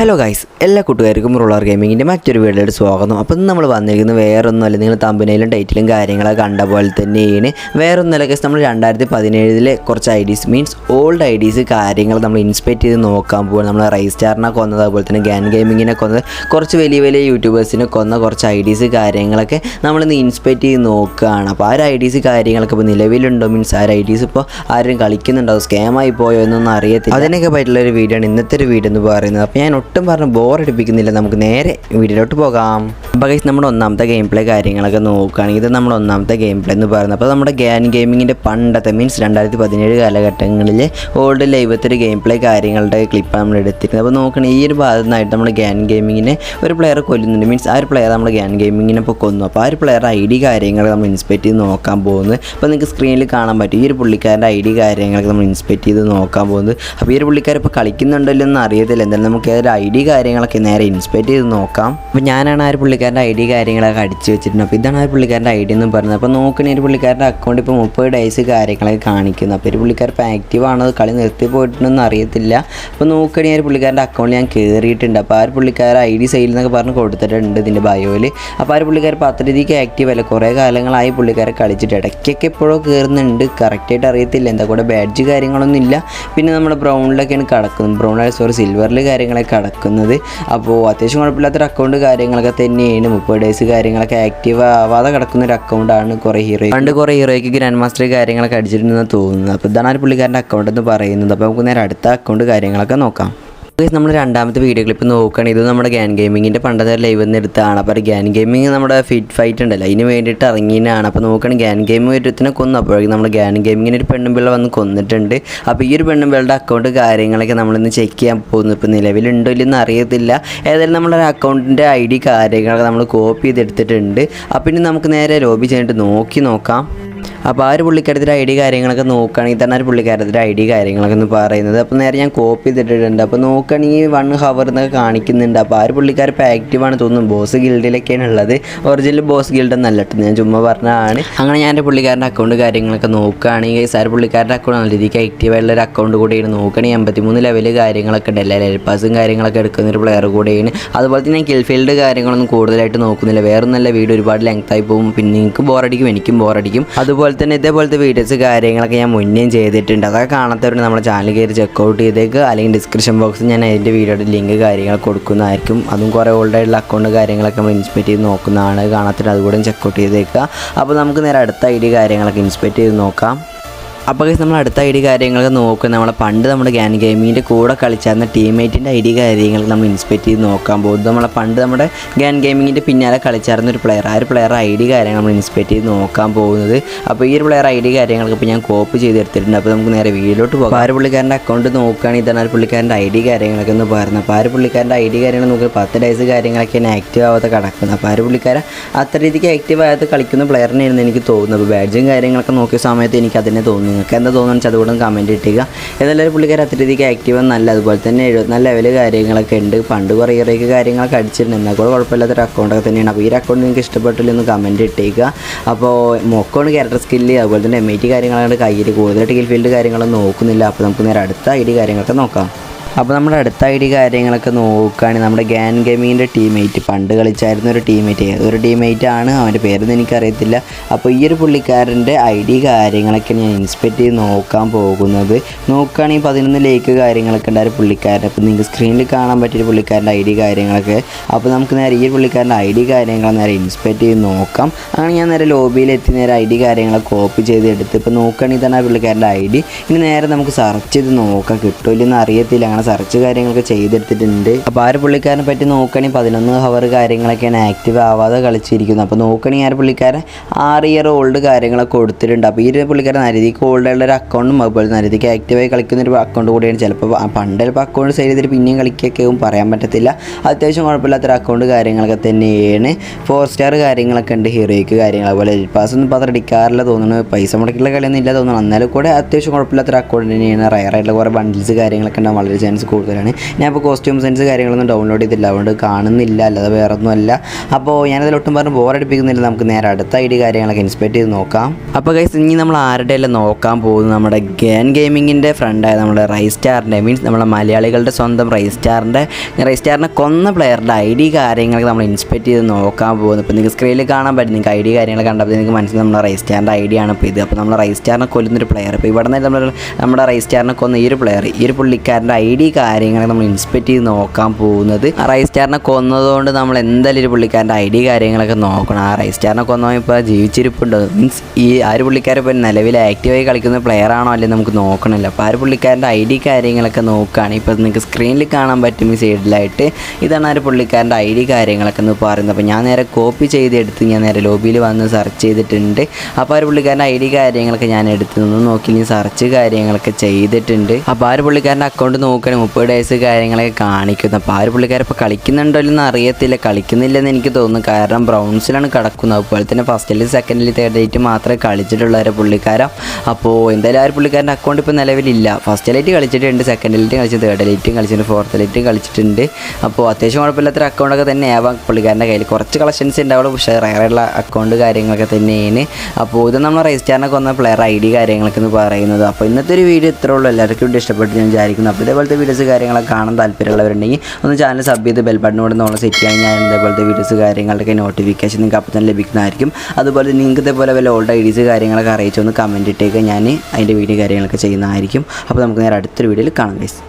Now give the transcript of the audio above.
Hello guys എല്ലാ കൂട്ടുകാർക്കും roller ഗെയിമിങ്ങിന്റെ മറ്റൊരു വീഡിയോയുടെ സ്വാഗതം. അപ്പോൾ ഇന്ന് നമ്മൾ വന്നിരിക്കുന്നത് വേറൊന്നുമല്ല നിങ്ങൾ തമ്പനയിലും ടൈറ്റിലും കാര്യങ്ങളൊക്കെ കണ്ട പോലെ തന്നെയാണ്. വേറൊന്നല്ല ഗൈസ് നമ്മൾ രണ്ടായിരത്തി പതിനേഴിലെ കുറച്ച് IDs means old IDs കാര്യങ്ങൾ നമ്മൾ ഇൻസ്പെക്ട് ചെയ്ത് നോക്കാൻ പോകും നമ്മൾ റൈസ്റ്റാറിനെ കൊന്നത് അതുപോലെ തന്നെ ഗാൻ ഗെയിമിങ്ങിനെ കൊന്നത് കുറച്ച് വലിയ വലിയ യൂട്യൂബേഴ്സിനെ കൊന്ന കുറച്ച് ഐ ഡീസ് കാര്യങ്ങളൊക്കെ നമ്മളിന്ന് ഇൻസ്പെക്ട് ചെയ്ത് നോക്കുകയാണ് അപ്പോൾ ആ ഒരു ഐ ഡീസ് കാര്യങ്ങളൊക്കെ ഇപ്പോൾ നിലവിലുണ്ടോ? മീൻസ് ആ ഒരു ഐ ഡീസ് ഇപ്പോൾ ആരും കളിക്കുന്നുണ്ടോ? സ്കാമായി പോയോ എന്നൊന്നും അറിയത്തില്ല. അതിനൊക്കെ പറ്റിയുള്ള ഒരു വീഡിയോ ആണ് ഇന്നത്തെ ഒരു വീഡിയോ എന്ന് പറയുന്നത്. അപ്പോൾ ഞാൻ ഒട്ടും പറഞ്ഞ് ബോറടിപ്പിക്കുന്നില്ല. നമുക്ക് നേരെ വീഡിയോയിലോട്ട് പോകാം. അപ്പോൾ ഗൈസ് നമ്മുടെ ഒന്നാമത്തെ ഗെയിം പ്ലേ കാര്യങ്ങളൊക്കെ നോക്കുകയാണെങ്കിൽ ഇത് നമ്മുടെ ഒന്നാമത്തെ ഗെയിം പ്ലേ എന്ന് പറയുന്നത്. അപ്പോൾ നമ്മുടെ ഗ്യാൻ ഗെയിമിങ്ങിന്റെ പണ്ടത്തെ മീൻസ് രണ്ടായിരത്തി പതിനേഴ് കാലഘട്ടങ്ങളിൽ ഓൾഡ് ലൈവത്തിൽ ഗെയിം പ്ലേ കാര്യങ്ങളുടെ ക്ലിപ്പാണ് നമ്മൾ എടുത്തിരുന്നത് അപ്പോൾ നോക്കണേ ഈ ഒരു ഭാഗത്തു നിന്നായിട്ട് നമ്മൾ ഗ്യാൻ ഗെയിമിങ്ങിനെ ഒരു പ്ലെയർ കൊല്ലുന്നുണ്ട്. മീൻസ് ആ ഒരു പ്ലെയർ നമ്മൾ ഗ്യാൻ ഗെയിമിങ്ങിനെ ഇപ്പോൾ കൊന്നു. അപ്പോൾ ആ ഒരു പ്ലെയർ ഐ ഡി കാര്യങ്ങൾ നമ്മൾ ഇൻസ്പെക്ട് ചെയ്ത് നോക്കാൻ പോകുന്നത് അപ്പോൾ നിങ്ങൾക്ക് സ്ക്രീനിൽ കാണാൻ പറ്റും. ഈ ഒരു പുള്ളിക്കാരന്റെ ഐ ഡി കാര്യങ്ങളൊക്കെ നമ്മൾ ഇൻസ്പെക്ട് ചെയ്ത് നോക്കാൻ പോകുന്നത് അപ്പോൾ ഈ ഒരു പുള്ളിക്കാരിപ്പോൾ കളിക്കുന്നുണ്ടല്ലോ എന്ന് അറിയത്തില്ല. എന്തായാലും നമുക്ക് ഏതൊരു ഒരു ഐ ഡി കാര്യങ്ങളൊക്കെ നേരെ ഇൻസ്പെക്ട് ചെയ്ത് നോക്കാം. അപ്പോൾ ഞാനാണ് ആ ഒരു പുള്ളിക്കാരന്റെ ഐ ഡി കാര്യങ്ങളൊക്കെ അടിച്ച് വെച്ചിട്ടുണ്ട് അപ്പോൾ ഇതാണ് ആ ഒരു പുള്ളിക്കാരന്റെ ഐ ഡി എന്ന് പറഞ്ഞത് അപ്പോൾ നോക്കണേ ഒരു പുള്ളിക്കാരന്റെ അക്കൗണ്ട് ഇപ്പോൾ മുപ്പത് ഡേയ്സ് കാര്യങ്ങളൊക്കെ കാണിക്കുന്നു. അപ്പോൾ ഒരു പുള്ളിക്കാർ ഇപ്പോൾ ആക്റ്റീവ് ആണോ കളി നിർത്തി പോയിട്ടുണ്ടെന്ന് അറിയത്തില്ല. അപ്പോൾ നോക്കണേ ഒരു പുള്ളിക്കാരന്റെ അക്കൗണ്ട് ഞാൻ കയറിയിട്ടുണ്ട് അപ്പോൾ ആ ഒരു പുള്ളിക്കാരൻ ഐ ഡി സെയിൽ എന്നൊക്കെ പറഞ്ഞ് കൊടുത്തിട്ടുണ്ട് ഇതിന്റെ ബയോയിൽ അപ്പോൾ ആ ഒരു പുള്ളിക്കാരൻ ഇപ്പോൾ ആക്റ്റീവ് അല്ല. കുറേ കാലങ്ങളായി പുള്ളിക്കാരെ കളിച്ചിട്ട് ഇടയ്ക്കൊക്കെ എപ്പോഴോ കയറുന്നുണ്ട് കറക്റ്റായിട്ട് അറിയത്തില്ല. എന്താ കൂടെ ബാഡ്ജ് കാര്യങ്ങളൊന്നും ഇല്ല. പിന്നെ നമ്മുടെ ബ്രൗണിലൊക്കെയാണ് കിടക്കുന്നത്. ബ്രൗണിൽ സോറി സിൽവറിൽ കാര്യങ്ങളൊക്കെ കിടക്കുന്നത് അപ്പോൾ അത്യാവശ്യം കുഴപ്പമില്ലാത്തൊരു അക്കൗണ്ട് കാര്യങ്ങളൊക്കെ തന്നെയാണ്. മുപ്പത് ഡേയ്സ് കാര്യങ്ങളൊക്കെ ആക്റ്റീവ് ആവാതെ കിടക്കുന്ന ഒരു അക്കൗണ്ടാണ് കുറേ ഹീറോ പണ്ട് കുറേ ഹീറോയ്ക്ക് ഗ്രാൻഡ് മാസ്റ്റർ കാര്യങ്ങളൊക്കെ അടിച്ചിട്ടുണ്ടെന്ന് തോന്നുന്നത്. അപ്പോൾ ഇതാണ് ആ പുള്ളിക്കാരന്റെ അക്കൗണ്ട് എന്ന് പറയുന്നത്. അപ്പോൾ നമുക്ക് നേരെ അടുത്ത അക്കൗണ്ട് കാര്യങ്ങളൊക്കെ നോക്കാം. നമ്മൾ രണ്ടാമത്തെ വീഡിയോ ക്ലിപ്പ് നോക്കുകയാണ് ഇത് നമ്മുടെ ഗ്യാൻ ഗെയിമിങ്ങിന്റെ പണ്ടത്തെ ലൈവ് നിന്ന് എടുത്താണ് അപ്പോൾ ഗ്യാൻ ഗെയിമിങ് നമ്മുടെ ഫിറ്റ് ഫൈറ്റ് ഉണ്ടല്ലോ. അതിന് വേണ്ടിയിട്ട് ഇറങ്ങിയതാണ്. അപ്പോൾ നോക്കുകയാണെങ്കിൽ ഗ്യാൻ ഗെയിം ഒരുത്തിനെ കൊന്നു. അപ്പോഴേക്കും നമ്മൾ ഗ്യാൻ ഗെയിമിങ്ങിന് ഒരു പെണ്ണുമ്പിള്ള വന്ന് കൊന്നിട്ടുണ്ട്. അപ്പോൾ ഈ ഒരു പെണ്ണുമ്പിളുടെ അക്കൗണ്ട് കാര്യങ്ങളൊക്കെ നമ്മളിന്ന് ചെക്ക് ചെയ്യാൻ പോകുന്നു. ഇപ്പോൾ നിലവിലുണ്ടോ ഇല്ലെന്ന് അറിയത്തില്ല. ഏതായാലും നമ്മുടെ അക്കൗണ്ടിന്റെ ഐ ഡി കാര്യങ്ങളൊക്കെ നമ്മൾ കോപ്പി ചെയ്തെടുത്തിട്ടുണ്ട്. അപ്പോൾ ഇനി നമുക്ക് നേരെ ലോബി ചെയ്തിട്ട് നോക്കി നോക്കാം. അപ്പോൾ ആ ഒരു പുള്ളിക്കാരത്തിന്റെ ഐ ഡി കാര്യങ്ങളൊക്കെ നോക്കുകയാണെങ്കിൽ തന്നെ ഒരു പുള്ളിക്കാരത്തിന്റെ ഐ ഡി കാര്യങ്ങളൊക്കെ എന്ന് പറയുന്നത്. അപ്പോൾ നേരെ ഞാൻ കോപ്പി ചെയ്തിട്ടുണ്ട് അപ്പോൾ നോക്കുകയാണെങ്കിൽ വൺ ഹവർ എന്നൊക്കെ കാണിക്കുന്നുണ്ട്. അപ്പോൾ ആ ഒരു പുള്ളിക്കാർ ആക്റ്റീവാണ് തോന്നുന്നു. ബോസ് ഗിൽഡിലൊക്കെയാണ് ഉള്ളത്. ഒറിജിനൽ ബോസ് ഗിൽഡ് എന്നല്ല ഞാൻ ചുമ്മാ പറഞ്ഞതാണ്. അങ്ങനെ ഞാൻ എന്റെ പുള്ളിക്കാരന്റെ അക്കൗണ്ട് കാര്യങ്ങളൊക്കെ നോക്കുകയാണെങ്കിൽ സാർ പുള്ളിക്കാരന്റെ അക്കൗണ്ട് നല്ല രീതിക്ക് ആക്റ്റീവായുള്ള ഒരു അക്കൗണ്ട് കൂടിയാണ്. നോക്കുകയാണെങ്കിൽ എൺപത്തിമൂന്ന് ലെവൽ കാര്യങ്ങളൊക്കെ ഉണ്ട്. എല്ലാ പാസും കാര്യങ്ങളൊക്കെ എടുക്കുന്ന ഒരു പ്ലെയർ കൂടിയാണ്. അതുപോലെ തന്നെ കിൽഫീൽഡ് കാര്യങ്ങളൊന്നും കൂടുതലായിട്ട് നോക്കുന്നില്ല. വേറൊന്നല്ല നല്ല വീഡിയോ ഒരുപാട് ലെങ്ത് ആയി പോകും. പിന്നെ നിങ്ങൾക്ക് ബോറടിക്കും എനിക്കും ബോറടിക്കും അതുപോലെ തന്നെ ഇതേപോലത്തെ വീഡിയോസ് കാര്യങ്ങളൊക്കെ ഞാൻ മുന്നേയും ചെയ്തിട്ടുണ്ട്. അതൊക്കെ കാണാത്തവരുണ്ട് നമ്മുടെ ചാനൽ കയറി ചെക്കൗട്ട് ചെയ്തേക്ക്. അല്ലെങ്കിൽ ഡിസ്ക്രിപ്ഷൻ ബോക്സിൽ ഞാൻ അതിന്റെ വീഡിയോയുടെ ലിങ്ക് കാര്യങ്ങൾ കൊടുക്കുന്നതായിരിക്കും. അതും കുറേ ഓൾഡ് ആയിട്ടുള്ള അക്കൗണ്ട് കാര്യങ്ങളൊക്കെ നമ്മൾ ഇൻസ്പെക്ട് ചെയ്ത് നോക്കുന്നതാണ്. കാണാത്തവർ അതുകൂടെ ചെക്കൗട്ട് ചെയ്തേക്കുക അപ്പോൾ നമുക്ക് നേരെ അടുത്ത ഐ ഡി കാര്യങ്ങളൊക്കെ ഇൻസ്പെക്ട് ചെയ്ത് നോക്കാം. അപ്പോൾ കേസ് നമ്മൾ അടുത്ത ഐ ഡി കാര്യങ്ങളൊക്കെ നോക്കുക നമ്മളെ പണ്ട് നമ്മുടെ ഗ്യാൻ ഗെയിമിങ്ങിന്റെ കൂടെ കളിച്ചായിരുന്ന ടീംമേറ്റിന്റെ ഐ ഡി കാര്യങ്ങൾ നമ്മൾ ഇൻസ്പെക്ട് ചെയ്ത് നോക്കാൻ പോകും. നമ്മളെ പണ്ട് നമ്മുടെ ഗ്യാൻ ഗെയിമിങ്ങിന്റെ പിന്നാലെ കളിച്ചായിരുന്ന ഒരു പ്ലെയർ ആ ഒരു പ്ലെയർ ഐ ഡി കാര്യങ്ങൾ നമ്മൾ ഇൻസ്പെക്ട് ചെയ്ത് നോക്കാൻ പോകുന്നത്. അപ്പോൾ ഈ ഒരു പ്ലെയർ ഐ ഡി കാര്യങ്ങളൊക്കെ ഇപ്പോൾ ഞാൻ കോപ്പ് ചെയ്തെടുത്തിട്ടുണ്ട് അപ്പോൾ നമുക്ക് നേരെ വീഡിയോട്ട് പോകാം. ആ ഒരു പുള്ളിക്കാരന്റെ അക്കൗണ്ട് നോക്കുകയാണെങ്കിൽ തന്നെ ആ ഒരു പുള്ളിക്കാരന്റെ ഐ ഡി കാര്യങ്ങളൊക്കെ ഒന്ന് പറഞ്ഞു അപ്പോൾ ആ ഒരു പുള്ളിക്കാരന്റെ ഐ ഡി കാര്യങ്ങൾ നമുക്ക് പത്ത് ഡേയ്സ് കാര്യങ്ങളൊക്കെയാണ് ആക്റ്റീവ് ആവാതെ കിടക്കുന്നത് അപ്പോൾ ആ ഒരു പുള്ളിക്കാരൻ അത്ര രീതിക്ക് ആക്റ്റീവ് ആകാതെ കളിക്കുന്ന പ്ലെയറിനായിരുന്നു എനിക്ക് തോന്നുന്നത്. അപ്പോൾ ബാഡ്ജും കാര്യങ്ങളൊക്കെ നോക്കിയ സമയത്ത് എനിക്ക് അതിനെ തോന്നുന്നു നിങ്ങൾക്ക് എന്താ തോന്നുന്നു അതുകൂടെ കമന്റ് ഇട്ടുക ഏതായാലും ഒരു അത്രയധികം അത്ര ആക്റ്റീവ് നല്ല അതുപോലെ തന്നെ എഴുപത്തിനാല് ലെവൽ കാര്യങ്ങളൊക്കെ ഉണ്ട്. പണ്ട് കുറേ കാര്യങ്ങളൊക്കെ അടിച്ചിട്ടുണ്ട്. എന്നാൽ കൂടെ കുഴപ്പമില്ലാത്തൊരു അക്കൗണ്ടൊക്കെ തന്നെയാണ്. അപ്പോൾ ഈ അക്കൗണ്ട് നിങ്ങൾക്ക് ഇഷ്ടപ്പെട്ടില്ലെന്ന് കമന്റ് ഇട്ടേക്കുക അപ്പോൾ മൊക്കോണ് ക്യാരക്ടർ സ്കില്ല് അതുപോലെ തന്നെ എം ഐ ടി കാര്യങ്ങളാണ് കയ്യിൽ കൂടുതലായിട്ട് ഫീൽഡ് കാര്യങ്ങളൊന്നും നോക്കുന്നില്ല. അപ്പോൾ നമുക്ക് നേരെ അടുത്ത ഐ ഡി കാര്യങ്ങളൊക്കെ നോക്കാം. അപ്പോൾ നമ്മുടെ അടുത്ത ഐ ഡി കാര്യങ്ങളൊക്കെ നോക്കുകയാണെങ്കിൽ നമ്മുടെ ഗാൻ ഗമീന്റെ ടീമേറ്റ്. പണ്ട് കളിച്ചായിരുന്ന ഒരു ടീമേറ്റ്. ഏതൊരു ടീമേറ്റ് ആണ്? അവന്റെ പേരൊന്നും എനിക്കറിയത്തില്ല. അപ്പോൾ ഈ ഒരു പുള്ളിക്കാരന്റെ ഐ ഡി കാര്യങ്ങളൊക്കെ ഞാൻ ഇൻസ്പെക്ട് ചെയ്ത് നോക്കാൻ പോകുന്നത്. നോക്കുകയാണെങ്കിൽ പതിനൊന്ന് ലേക്ക് കാര്യങ്ങളൊക്കെ ഉണ്ടായ പുള്ളിക്കാരൻ. അപ്പോൾ നിങ്ങൾക്ക് സ്ക്രീനിൽ കാണാൻ പറ്റിയ പുള്ളിക്കാരന്റെ ഐ ഡി കാര്യങ്ങളൊക്കെ. അപ്പോൾ നമുക്ക് നേരെ ഈ പുള്ളിക്കാരന്റെ ഐ ഡി കാര്യങ്ങൾ നേരെ ഇൻസ്പെക്ട് ചെയ്ത് നോക്കാം. അങ്ങനെ ഞാൻ നേരെ ലോബിയിലെത്തി നേരെ ഐ ഡി കാര്യങ്ങളൊക്കെ കോപ്പി ചെയ്തെടുത്ത് ഇപ്പോൾ നോക്കുകയാണെങ്കിൽ തന്നെ ആ പുള്ളിക്കാരന്റെ ഐ ഡി ഇനി നേരെ നമുക്ക് സെർച്ച് ചെയ്ത് നോക്കാം. കിട്ടുമില്ലെന്ന് അറിയത്തില്ല. അങ്ങനെ സെർച്ച് കാര്യങ്ങളൊക്കെ ചെയ്തെടുത്തിട്ടുണ്ട്. അപ്പോൾ ആ പുള്ളിക്കാരനെ പറ്റി നോക്കണി പതിനൊന്ന് ഹവർ കാര്യങ്ങളൊക്കെയാണ് ആക്റ്റീവ് ആവാതെ കളിച്ചിരിക്കുന്നത്. അപ്പോൾ നോക്കണി ആ പുള്ളിക്കാരൻ ആറ് ഇയർ ഓൾഡ് കാര്യങ്ങളൊക്കെ കൊടുത്തിട്ടുണ്ട്. അപ്പോൾ ഈ ഒരു പുള്ളിക്കാരൻ നരതിക്ക് ഓൾഡ് ആയിട്ടുള്ള ഒരു അക്കൗണ്ടും അതുപോലെ നരതിക്ക് ആക്റ്റീവായി കളിക്കുന്ന ഒരു അക്കൗണ്ട് കൂടിയാണ്. ചിലപ്പോൾ പണ്ട് ചിലപ്പോൾ അക്കൗണ്ട് സെയിൽ ചെയ്തിട്ട് പിന്നെയും കളിക്കൊക്കെ പറയാൻ പറ്റത്തില്ല. അത്യാവശ്യം കുഴപ്പമില്ലാത്തൊരു അക്കൗണ്ട് കാര്യങ്ങളൊക്കെ തന്നെയാണ്. ഫോർ സ്റ്റാർ കാര്യങ്ങളൊക്കെ ഉണ്ട്. ഹീറോയ്ക്ക് കാര്യങ്ങൾ. അതുപോലെ പാസ് ഒന്നും ഇപ്പോൾ അടിക്കാറില്ല തോന്നുന്നു. പൈസ മുടക്കിയുള്ള കളിയൊന്നും ഇല്ല തോന്നുന്നു. എന്നാലും കൂടെ അത്യാവശ്യം കുഴപ്പമില്ലാത്തൊരു അക്കൗണ്ട് തന്നെയാണ്. റയർ ആയിട്ടുള്ള കുറേ ബണ്ടിൽസ് കാര്യങ്ങളൊക്കെ ഉണ്ടാകും വളരെ ചാൻസ് കൂടുതലാണ്. ഞാൻ കോസ്റ്റ്യൂം സെൻസ് കാര്യങ്ങളൊന്നും ഡൗൺലോഡ് ചെയ്തില്ല. അതുകൊണ്ട് കാണുന്നില്ല. അല്ലാതെ വേറെ ഒന്നുമല്ല അപ്പോൾ ഞാനതിൽ ഒട്ടും പറഞ്ഞ് ബോറടിപ്പിക്കുന്നില്ല നമുക്ക് നേരെ അടുത്ത ഐ ഡി കാര്യങ്ങളൊക്കെ ഇൻസ്പെക്ട് ചെയ്ത് നോക്കാം. അപ്പോൾ ഗൈസ് ഇനി നമ്മൾ ആരുടെ അല്ല നോക്കാൻ പോകുന്നത് നമ്മുടെ ഗാൻ ഗെയിമിങ്ങിന്റെ ഫ്രണ്ടായ നമ്മുടെ റൈസ്റ്റാറിന്റെ മീൻസ് നമ്മുടെ മലയാളികളുടെ സ്വന്തം റൈസ്റ്റാറിന്റെ റൈസ്റ്റാറിനെ കൊന്ന പ്ലെയറുടെ ഐ ഡി കാര്യങ്ങളൊക്കെ നമ്മൾ ഇൻസ്പെക്ട് ചെയ്ത് നോക്കാൻ പോകുന്നു. ഇപ്പോൾ നിങ്ങൾക്ക് സ്ക്രീനിൽ കാണാൻ പറ്റും. നിങ്ങൾക്ക് ഐ ഡി കാര്യങ്ങൾ കണ്ടപ്പോൾ നിങ്ങൾക്ക് മനസ്സിലായി നമ്മുടെ റൈസ്റ്റാറിന്റെ ഐ ഡി ആണ് ഇപ്പോൾ ഇത്. അപ്പോൾ നമ്മൾ റൈസ്റ്റാറിനെ കൊല്ലുന്നൊരു പ്ലെയർ ഇപ്പോൾ ഇവിടെ നിന്ന് നമ്മൾ നമ്മുടെ റൈസ്റ്റാറിനെ കൊന്ന ഈ ഒരു പ്ലെയർ ഈ ഒരു പുള്ളിക്കാരന്റെ ഐ ഡി കാര്യങ്ങളൊക്കെ നമ്മൾ ഇൻസ്പെക്ട് ചെയ്ത് നോക്കാൻ പോകുന്നത്. ആ റൈസ്റ്റാറിനെ കൊന്നതുകൊണ്ട് നമ്മൾ എന്തായാലും ഒരു പുള്ളിക്കാരന്റെ ഐ ഡി കാര്യങ്ങളൊക്കെ നോക്കണം. ആ റൈസ്റ്റാറിനെ കൊന്നോ ഇപ്പോൾ ജീവിച്ചിരിപ്പുണ്ടോ. മീൻസ് ഈ ആ ഒരു പുള്ളിക്കാരൻ ഇപ്പോൾ നിലവിൽ ആക്റ്റീവായി കളിക്കുന്ന പ്ലെയർ ആണോ അല്ലെങ്കിൽ നമുക്ക് നോക്കണമല്ലോ അപ്പോൾ ആ ഒരു പുള്ളിക്കാരന്റെ ഐ ഡി കാര്യങ്ങളൊക്കെ നോക്കുകയാണ് ഇപ്പോൾ നിങ്ങൾക്ക് സ്ക്രീനിൽ കാണാൻ പറ്റും ഈ സൈഡിലായിട്ട് ഇതാണ് ആ ഒരു പുള്ളിക്കാരന്റെ ഐ ഡി കാര്യങ്ങളൊക്കെ എന്ന് പറയുന്നത്. അപ്പോൾ ഞാൻ നേരെ കോപ്പി ചെയ്തെടുത്ത് ഞാൻ നേരെ ലോബിയിൽ വന്ന് സെർച്ച് ചെയ്തിട്ടുണ്ട്. അപ്പോൾ ആ ഒരു പുള്ളിക്കാരന്റെ ഐ ഡി കാര്യങ്ങളൊക്കെ ഞാൻ എടുത്ത് നിന്ന് നോക്കി സെർച്ച് കാര്യങ്ങളൊക്കെ ചെയ്തിട്ടുണ്ട്. അപ്പോൾ ആ ഒരു പുള്ളിക്കാരന്റെ അക്കൗണ്ട് നോക്കുകയാണെങ്കിൽ മുപ്പത് ഡേയ്സ് കാര്യങ്ങളൊക്കെ കാണിക്കുന്നു. അപ്പോൾ ആ ഒരു പുള്ളിക്കാരൻ ഇപ്പോൾ കളിക്കുന്നുണ്ടോ ഇല്ലെന്ന് അറിയത്തില്ല. കളിക്കുന്നില്ലെന്ന് എനിക്ക് തോന്നുന്നു. കാരണം ബ്രൗൺസിലാണ് കിടക്കുന്നത്. അതുപോലെ തന്നെ ഫസ്റ്റിൽ സെക്കൻഡിൽ തേർഡ് ഡേറ്റ് മാത്രമേ കളിച്ചിട്ടുള്ള ഒരു പുള്ളിക്കാരൻ. അപ്പോൾ എന്തായാലും ആ ഒരു പുള്ളിക്കാരന്റെ അക്കൗണ്ട് ഇപ്പോൾ നിലവിലില്ല. ഫസ്റ്റ് ലൈറ്റ് കളിച്ചിട്ടുണ്ട് സെക്കൻഡ് ലൈറ്റ് കളിച്ചു തേർഡ് ലൈറ്റും കളിച്ചിട്ടുണ്ട് ഫോർത്ത് ലൈറ്റും കളിച്ചിട്ടുണ്ട്. അപ്പോൾ അത്യാവശ്യം കുഴപ്പമില്ലാത്തൊരു അക്കൗണ്ടൊക്കെ തന്നെ ആവാം പുള്ളിക്കാരന്റെ കയ്യിൽ. കുറച്ച് കളക്ഷൻസ് ഉണ്ടാവുള്ളൂ പക്ഷേ റയറുള്ള അക്കൗണ്ട് കാര്യങ്ങളൊക്കെ തന്നെയാണ്. അപ്പോൾ ഇത് നമ്മൾ രജിസ്റ്റാറിനൊക്കെ വന്ന പ്ലെയർ ഐ ഡി കാര്യങ്ങളൊക്കെ എന്ന് പറയുന്നത്. അപ്പോൾ ഇന്നത്തെ ഒരു വീഡിയോ ഇത്രയുള്ളൂ എല്ലാവർക്കും ഇഷ്ടപ്പെട്ട് ഞാൻ വിചാരിക്കുന്നു. അപ്പോൾ ഇതേപോലത്തെ വീഡിയോസ് കാര്യങ്ങളൊക്കെ കാണാൻ താല്പര്യമുള്ളവരുണ്ടെങ്കിൽ ഒന്ന് ചാനൽ സബ് ചെയ്ത് ബെൽ ബട്ടൺ കൂടെ സെറ്റ് ചെയ്യാൻ ഞാൻ ഇതേപോലത്തെ വീഡിയോസ് കാര്യങ്ങളൊക്കെ നോട്ടിഫിക്കേഷൻ നിങ്ങൾക്ക് അപ്പം തന്നെ ലഭിക്കുന്നതായിരിക്കും. അതുപോലെ നിങ്ങൾക്ക് ഇതേപോലെ വല്ല ഓൾഡ് ഐ ഡീസ് കാര്യങ്ങളൊക്കെ അറിയിച്ചൊന്ന് കമന്റ് ഇട്ടേക്ക് ഞാൻ അതിന്റെ വീഡിയോ കാര്യങ്ങളൊക്കെ ചെയ്യുന്നതായിരിക്കും. അപ്പോൾ നമുക്ക് നേരെ അടുത്തൊരു വീഡിയോയിൽ കാണാം ഗൈസ്